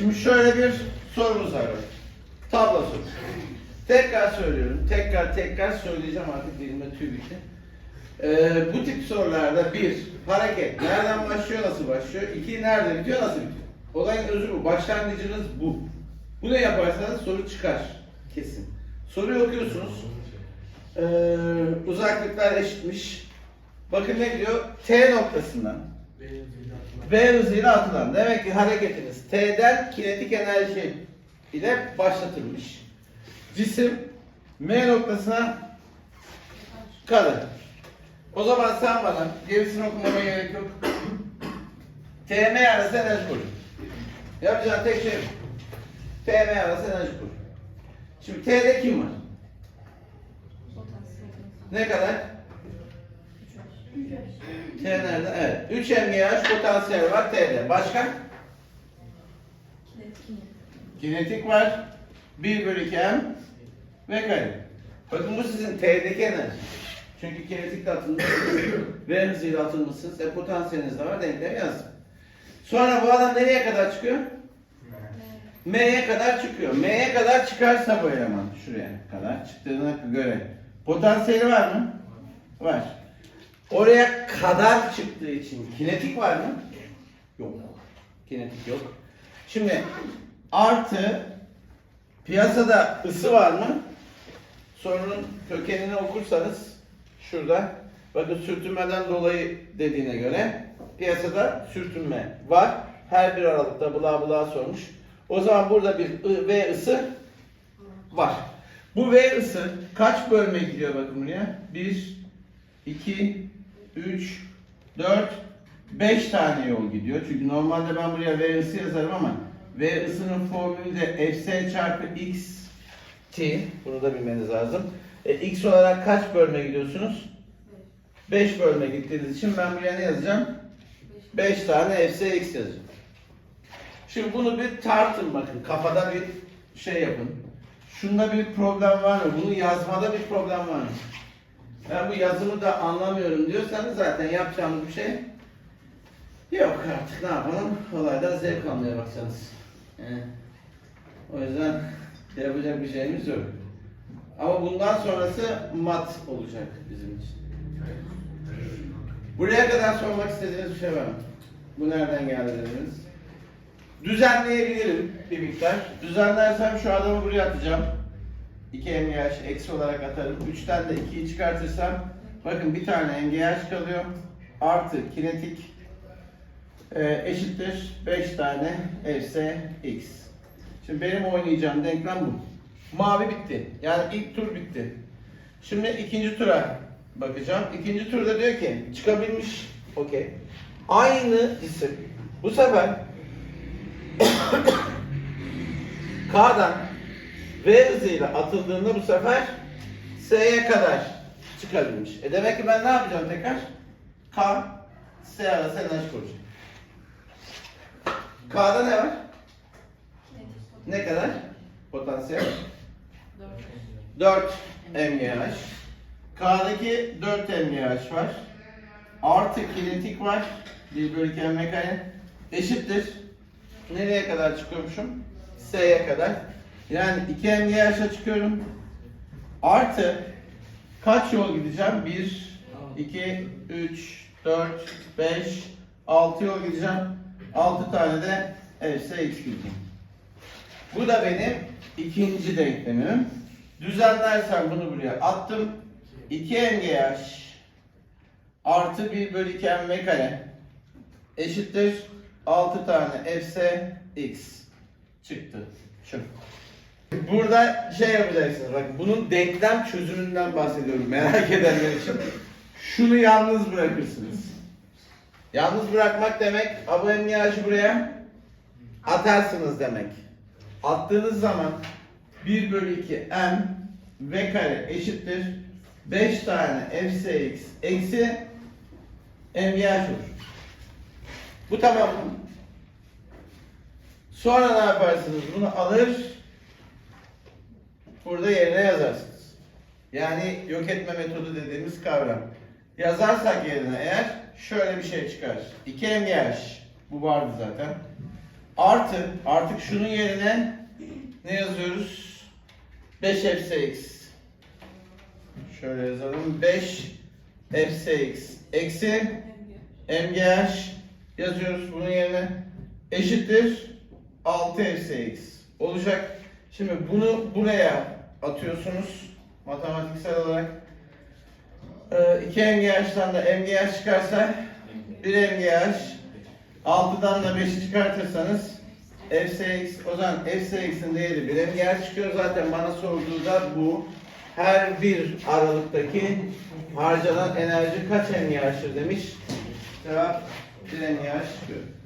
Şimdi şöyle bir sorumuz var. Tablo sorusu. Tekrar söylüyorum. Tekrar tekrar söyleyeceğim artık dilime tüy bitti. Ee, bu tip sorularda bir, hareket nereden başlıyor, nasıl başlıyor? İki, nerede bitiyor, nasıl bitiyor? Olayın özü bu. Başlangıcınız bu. Bunu yaparsanız soru çıkar. Kesin. Soruyu okuyorsunuz. Ee, uzaklıklar eşitmiş. Bakın ne diyor? T noktasından V hızıyla atılan. Demek ki hareketiniz T'den kinetik enerji ile başlatılmış. Cisim M noktasına kalır. O zaman sen bana gerisini okumama gerek yok. TM arası enerji kur. Yapacağın tek şey. TM arası enerji kur. Şimdi T'de kim var? Ne kadar? T nerede? Evet. 3 mGh potansiyel var T'de. Başka? Kinetik var. 1 bölü 2 m ve kare. Bakın bu sizin T'deki enerji. Çünkü kinetikle atılmışsınız ve hızıyla atılmışsınız. E potansiyeliniz de var. Denklemi yazdım. Sonra bu adam nereye kadar çıkıyor? M'ye kadar çıkıyor. M'ye kadar çıkarsa bu eleman şuraya kadar çıktığına göre potansiyeli var mı? Var. Oraya kadar çıktığı için kinetik var mı? Yok. Kinetik yok. Şimdi artı piyasada ısı var mı? Sorunun kökenini okursanız şurada bakın sürtünmeden dolayı dediğine göre piyasada sürtünme var. Her bir aralıkta bla bla sormuş. O zaman burada bir V ısı var. Bu V ısı kaç bölme gidiyor bakın buraya? 1, 2, 3, 4, 5 tane yol gidiyor. Çünkü normalde ben buraya V ısı yazarım ama V ısının formülü de Fs çarpı x t. Bunu da bilmeniz lazım. E, x olarak kaç bölme gidiyorsunuz? 5 bölme gittiğiniz için ben buraya ne yazacağım? 5 tane Fs x yazacağım. Şimdi bunu bir tartın bakın. Kafada bir şey yapın. Şunda bir problem var mı? Bunu yazmada bir problem var mı? Ben bu yazımı da anlamıyorum diyorsanız zaten yapacağımız bir şey yok artık ne yapalım? Olaydan zevk almaya bakacaksınız. Yani, o yüzden yapacak bir şeyimiz yok. Ama bundan sonrası mat olacak bizim için. Buraya kadar sormak istediğiniz bir şey var mı? Bu nereden geldi dediniz? Düzenleyebilirim bir miktar. Düzenlersem şu adamı buraya atacağım. 2 MGH eksi olarak atarım. 3'ten de 2'yi çıkartırsam bakın bir tane MGH kalıyor. Artı kinetik e, eşittir 5 tane Fs x. Şimdi benim oynayacağım denklem bu. Mavi bitti. Yani ilk tur bitti. Şimdi ikinci tura bakacağım. İkinci turda diyor ki çıkabilmiş. Okey. Aynı cisim. Bu sefer K'dan V hızıyla atıldığında bu sefer S'ye kadar çıkabilmiş. E demek ki ben ne yapacağım tekrar? K, S arası enerji kuracağım. K'da ne var? Ne kadar? Potansiyel? 4 mGh. K'daki 4 mGh var. Artı kinetik var. 1 bölü 2 m kare. Eşittir. Nereye kadar çıkıyormuşum? S'ye kadar. Yani 2 mGh'a çıkıyorum. Artı kaç yol gideceğim? 1, 2, 3, 4, 5, 6 yol gideceğim. 6 tane de Fs x gideceğim. Bu da benim ikinci denklemim. Düzenlersem bunu buraya attım. 2 mGh artı 1 bölü 2 m kare eşittir 6 tane Fs x çıktı. Şu. Burada şey yapacaksınız bak bunun denklem çözümünden bahsediyorum merak edenler için. Şunu yalnız bırakırsınız. Yalnız bırakmak demek bu emniyacı buraya atarsınız demek. Attığınız zaman 1 bölü 2 m v kare eşittir 5 tane fsx eksi mgh olur. Bu tamam? Sonra ne yaparsınız? Bunu alır burada yerine yazarsınız. Yani yok etme metodu dediğimiz kavram. Yazarsak yerine eğer şöyle bir şey çıkar. 2 mgh bu vardı zaten. Artı artık şunun yerine ne yazıyoruz? 5 eksi x. Şöyle yazalım. 5 eksi x. Eksi mgh yazıyoruz bunun yerine. Eşittir 6 eksi x. Olacak. Şimdi bunu buraya atıyorsunuz. Matematiksel olarak. Ee, 2 mgh'dan da mgh çıkarsa 1 mgh 6'dan da 5'i çıkartırsanız fcx o zaman fcx'in değeri 1 mgh çıkıyor zaten bana sorduğu da bu. Her bir aralıktaki harcanan enerji kaç mgh'tir demiş. Cevap 1 mgh çıkıyor.